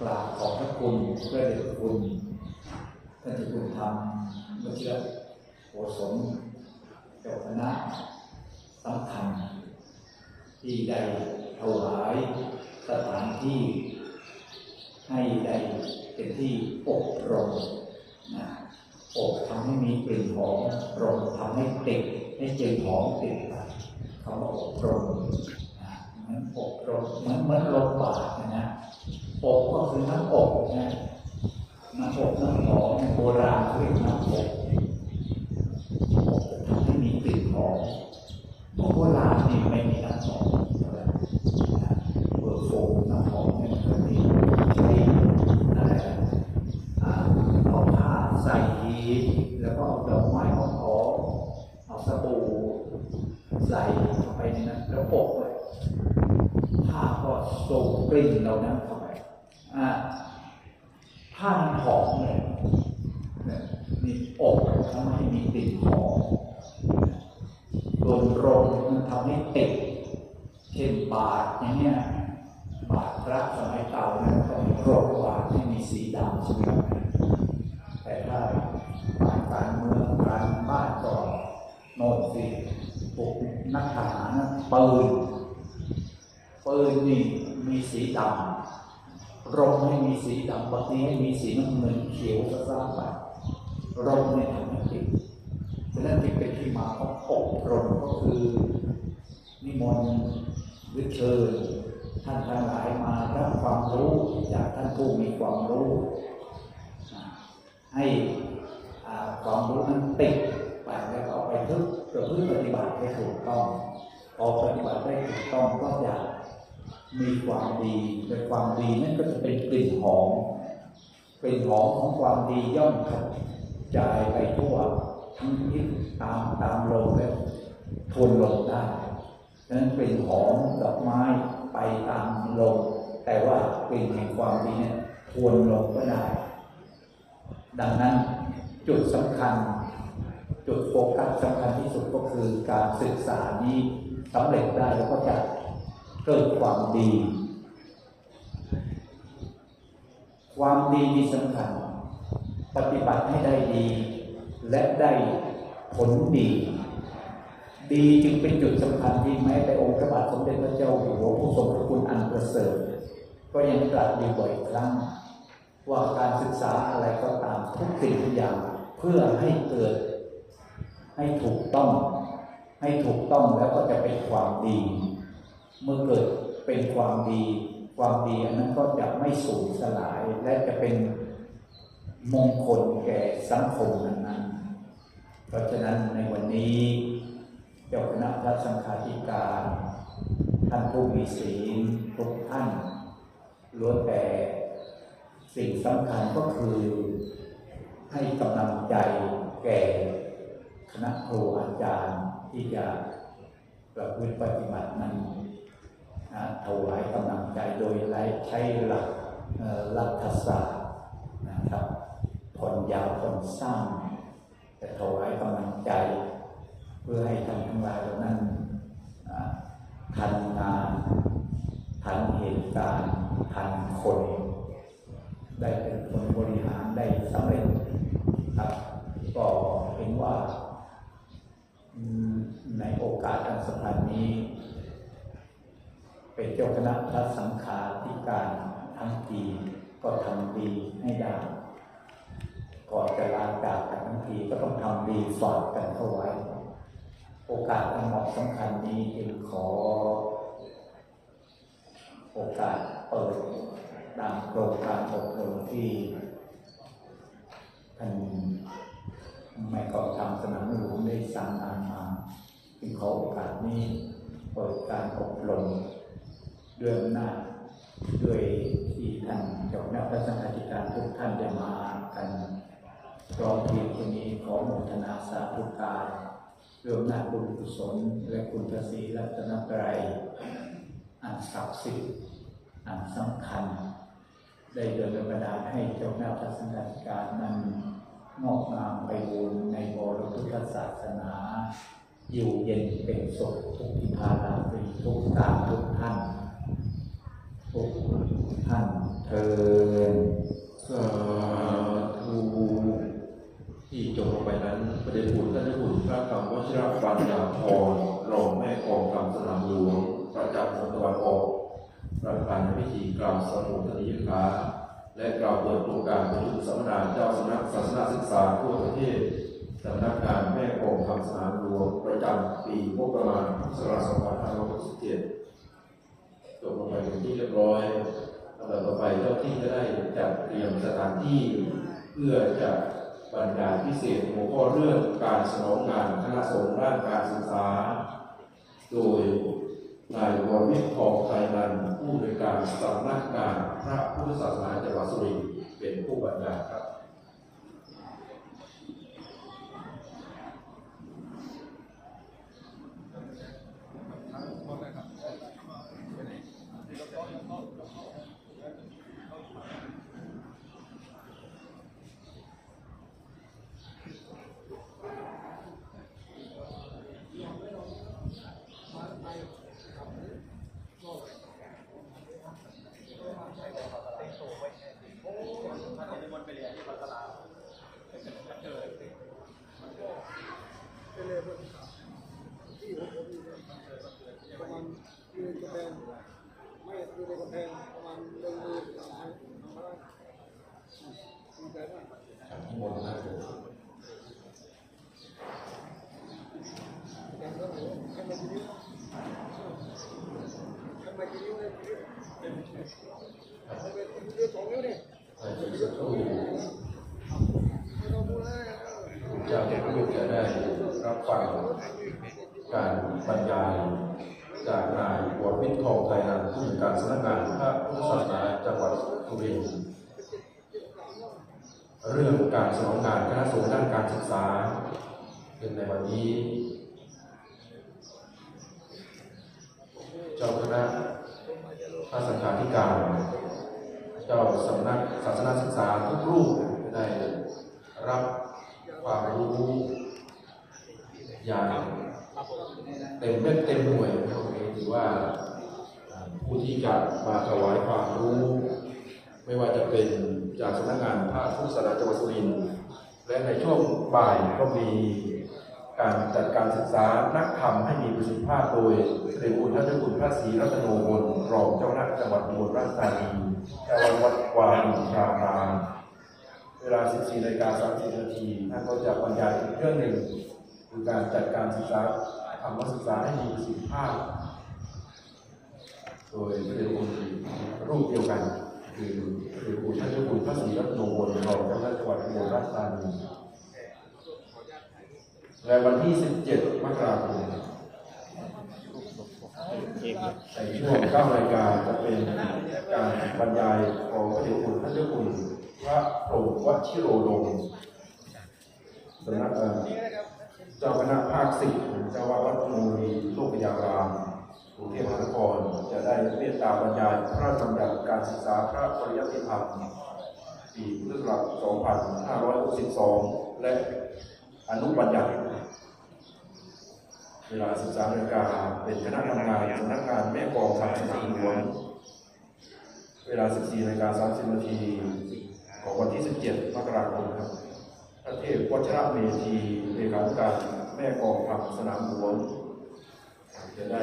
กราบขอบพระคุณเพื่อเดชคุณท่านจ้าคุณธรรมวชิระโอสมเจ้าคณะสำคัญ ที่ได้ถวายสถานที่ ให้ได้เป็นที่อบรมนะอบทำให้มีกลิ่นหอมรมทำให้ติดให้กลิ่นหอมติดไปเขาบอกอบรมนะเหมือนอบรมเหมือนเหมือนลมปากนะ อบก็คือน้ำอบนะน้ำอบน้ำหอมโบราณเรียกน้ำอบอบทำให้มีกลิ่นหอมโบราณนี่ไม่มีน้ำหอมเท่าไหร่นะเบอร์โฟมน้ำหอมเนี่ยมันก็มีใช้อะไรเอาผ้าใส่แล้วก็เอาดอกไม้หอมๆเอาสบู่ใส่เข้าไปในนั้นแล้วอบเลยผ้าก็ส่งกลิ่นเรานั้นเข้าไป ผ้ามันหอมเลยเนี่ยนี่อบทำให้มีกลิ่นหอมลมลมมันทำให้ติด เช่นบาทอย่างเนี้ยบาทพระสมัยเก่านะก็มีโรคบาทที่มีสีดำใช่ไหมแต่ถ้าบาทการเมืองการบ้านก็โน่นสิพวกนักทหารนะปืนปืนนี่มีสีดำ รมให้มีสีดำบางทีให้มีสีน้ำเงินเขียวสะสร้างไปรมเนี่ยทำให้ติดฉะนั้นที่เป็นที่มาของอบรมก็คือนิมนต์หรือเชิญท่านทั้งหลายมารับความรู้จากท่านผู้มีความรู้ให้ความรู้นั้นติดไปแล้วก็เอาไปพึ่งประพฤติปฏิบัติให้ถูกต้องพอปฏิบัติได้ถูกต้องก็จะ มีความดีโดยความดีนั่นก็จะเป็นกลิ่นหอมกลิ่นหอมของความดีย่อมกระจายไปทั่วทั้งทิศตามตามลมและทวนลมได้ดังนั้นกลิ่นหอมดอกไม้ไปตามลมแต่ว่ากลิ่นแห่งความดีเนี่ยทวนลมก็ได้ ดังนั้นจุดสำคัญ จุดโฟกัสสำคัญที่สุดก็คือการศึกษานี้สำเร็จได้แล้วก็จะ เกิดความดี ความดีมีสำคัญ ปฏิบัติให้ได้ดี และได้ผลดี ดีจึงเป็นจุดสำคัญที่แม้แต่องค์พระบาทสมเด็จพระเจ้าอยู่หัวผู้ทรงพระคุณอันประเสริฐก็ยังตรัสอยู่บ่อยครั้ง ว่าการศึกษาอะไรก็ตามทุกสิ่งทุกอย่างเพื่อให้เกิด ให้ถูกต้อง ให้ถูกต้องแล้วก็จะเป็นความดี เมื่อเกิดเป็นความดี ความดีอันนั้นก็จะไม่สูญสลายและจะเป็นมงคลแก่สังคมนั้นๆเพราะฉะนั้นในวันนี้เจ้าคณะพระสังฆาธิการท่านผู้มีศีลทุกท่านล้วนแต่สิ่งสำคัญก็คือ ให้กำลังใจแก่คณะครูอาจารย์ที่จะประพฤติปฏิบัตินั้น ถวายกำลังใจโดยใช้หลักเอ่อรัฐศาสตร์นะครับผ่อนยาวผ่อนสั้นจะถวายกำลังใจ เพื่อให้ท่านทั้งหลายเหล่านั้นทันงานทันเหตุการณ์ทันคน ได้เป็นคนบริหารได้สำเร็จครับก็เห็นว่าในโอกาสอันสำคัญนี้ เป็นเจ้าคณะพระสังฆาธิการทั้งปีก็ทำดีให้ได้ก่อนจะลาจากกันทั้งทีก็ต้องทำดีฝากกันเข้าไว้ โอกาสอันเหมาะสำคัญนี้จึงขอ โอกาสเปิดตามโครงการอบรมที่ท่านไม่ก่อทำสนามหลวงได้สั่งงานมาจึงขอโอกาสนี้เปิดการอบรม ด้วยอำนาจด้วยที่ท่านเจ้าคณะพระสังฆาธิการทุกท่านจะมากันพร้อมเพียงที่นี้ขอโมทนาสาธุการด้วยอำนาจบุญกุศลและคุณพระศรีรัตนตรัยอันศักดิ์สิทธิ์อันสำคัญ ได้เดินบันดาลให้เจ้าหน้าพระสังฆาธิการนั้นงอกงามไปบูรในบรพุทธศาสนา อยู่เย็นเป็นสุขทุกทิพาราตรีทุกกาทุกท่าน ท่านเทินสาธุที่จบลงไปนั้นประเดชบุญท่านบุญพระกรรมวชิรปัญญาพรรองแม่กองกรรมสนามหลวงประจำสตวันออกประธานพิธีกล่าวสมุทรนิยคาและกล่าวเปิดโครงการประชุมสัมมนาเจ้าสำนักศาสนาศึกษาทั่วประเทศสำนักการแม่กองคำสนามหลวงประจำปีงบประมาณพุทธศักราช2567 จบลงไปเป็นที่เรียบร้อยลำดับต่อไปเจ้าที่จะได้จัดเตรียมสถานที่ เพื่อจะบรรยายพิเศษหัวข้อเรื่องการสนองงานคณะสงฆ์ด้านการศึกษา โดยนายวรวิทย์ทองไทยนันท์ผู้บริการสำนักงานพระพุทธศาสนาจังหวัดสุรินทร์เป็นผู้บรรยายครับ ประมาณยืนกระแพงไม่ ยืนในกระแพงประมาณหนึ่งหมื่นสองพันสองร้อยดีใจมากทั้งหมดนะครับแต่ก็ไหนทำไมทีนี้ทำไมทีนี้เลยทีนี้ทำไมทีนี้สองนิ้วเนี่ยในที่สักครู่ไม่ต้องพูดแล้วเจ้าจะได้รับฟังการบรรยาย จากนายวรวิทย์ทองไทยนันผู้จัดการสำนักงานพระพุทธศาสนาจังหวัดสุรินทร์เรื่องการสนองงานคณะสงฆ์ด้านการศึกษาเป็นในวันนี้ เจ้าคณะพระสังฆาธิการ เจ้าสำนักศาสนาศึกษาทุกรูปได้รับความรู้อย่างเต็มเม็ดเต็มหน่วยนะ คือว่าผู้ที่จะมาถวายความรู้ ไม่ว่าจะเป็นจากสำนักงานพระพุทธศาสนาจังหวัดสุรินทร์และในช่วงบ่ายก็มีการจัดการศึกษานักธรรมให้มีประสิทธิภาพโดยเสด็จคุณท่านเจ้าคุณพระศรีรัตนโนมนรองเจ้าคณะจังหวัดอุบลราชธานีเจ้าวัดวารินทรารามเวลา 14นาฬิกา30นาทีท่านก็จะบรรยายอีกเรื่องหนึ่งคือการจัดการศึกษาธรรมศึกษาให้มีประสิทธิภาพ โดยพระเดชคุณรูปเดียวกัน คือพระเดชคุณท่านเจ้าคุณพระศรีรัตนโนวรรองเจ้าคณะจังหวัดอุบลราชธานีและวันที่ 17 มกราคมในช่วง9นาฬิกาจะเป็นการบรรยายของพระเดชคุณท่านเจ้าคุณพระพรหมวชิโรดมสำนักเอ่อเจ้าคณะภาคสิบเจ้าวาดวัดโมลีโลกยาราม กรุงเทพมหานครจะได้เมตตาบรรยายพระราชบัญญัติการศึกษาพระปริยัติธรรมปีพุทธศักราช2562 และอนุบัญญัติเวลา13นาฬิกาเป็นคณะทำงานสำนักงานแม่กองทางสนามหลวงเวลา 14นาฬิกา30นาทีของวันที่ 17 มกราคมครับพระเทพวัชระเมธีเลขาธิการแม่กองทัพสนามหลวงจะได้